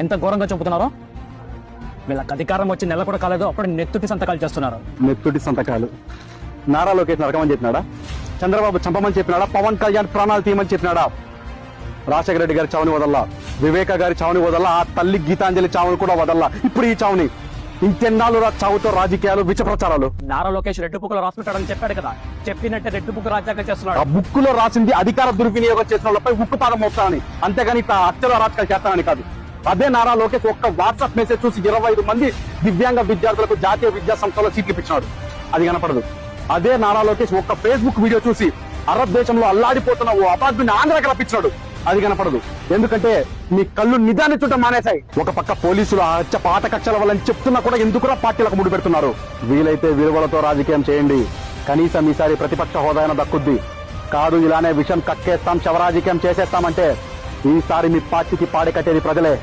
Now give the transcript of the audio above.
ఎంత ఘోరంగా చంపుతున్నారో? వీళ్ళకి అధికారం వచ్చి నెల కూడా కాలేదు అప్పుడు నెత్తుటి సంతకాలు చేస్తున్నారు. నెత్తుడి సంతకాలు. నారా లోకేష్ నరకమని చెప్పినాడా? చంద్రబాబు చంపమని చెప్పినాడా? పవన్ కళ్యాణ్ ప్రాణాలు తీయమని చెప్పినాడా? రాజశేఖర రెడ్డి గారి చావుని వదల్లా? వివేక గారి చావుని వదల్లా? ఆ తల్లి గీతాంజలి చావుని కూడా వదల్లా? ఇప్పుడు ఈ చావుని ఇంకెన్నాళ్ళు చావుతో రాజకీయాలు విష ప్రచారాలు నారా లోకేష్ రెడ్డి బుక్లో రాసుకుంటాడని చెప్పాడు కదా. చెప్పినట్టే రెడ్డి బుక్ రాజ్యాంగం ఆ చేస్తున్నాడు. బుక్లో రాసింది అధికార దుర్వినియోగం చేసిన వాళ్ళపై ఉక్కు పాదం మోపుతానని. అంతేగాని ఇట్లా అత్యల రాజకీయాలు చేస్తానని కాదు. అదే నారా లోకేష్ ఒక్క వాట్సాప్ మెసేజ్ చూసి ఇరవై ఐదు మంది దివ్యాంగ విద్యార్థులకు జాతీయ విద్యా సంస్థలో సీట్లు ఇప్పించినాడు. అది కనపడదు. అదే నారా లోకేష్ ఒక్క ఫేస్బుక్ వీడియో చూసి అరబ్ దేశంలో అల్లాడిపోతున్న ఓ అపార్థుని ఆంధ్రాకి రప్పించినాడు అది కనపడదు. ఎందుకంటే మీ కళ్ళు నిదానించడం మానేశాయి. ఒక పక్క పోలీసులు అచ్చ హత్య పాత కక్షల వల్లని చెప్తున్నా కూడా ఎందుకురా పార్టీలకు ముడి పెడుతున్నారు? వీలైతే విలువలతో రాజకీయం చేయండి. కనీసం ఈసారి ప్రతిపక్ష హోదాయన దక్కుద్ది. కాదు ఇలానే విషం కక్కేస్తాం శవరాజకీయం చేసేస్తామంటే ఈసారి మీ పార్టీకి పాడి కట్టేది ప్రజలే.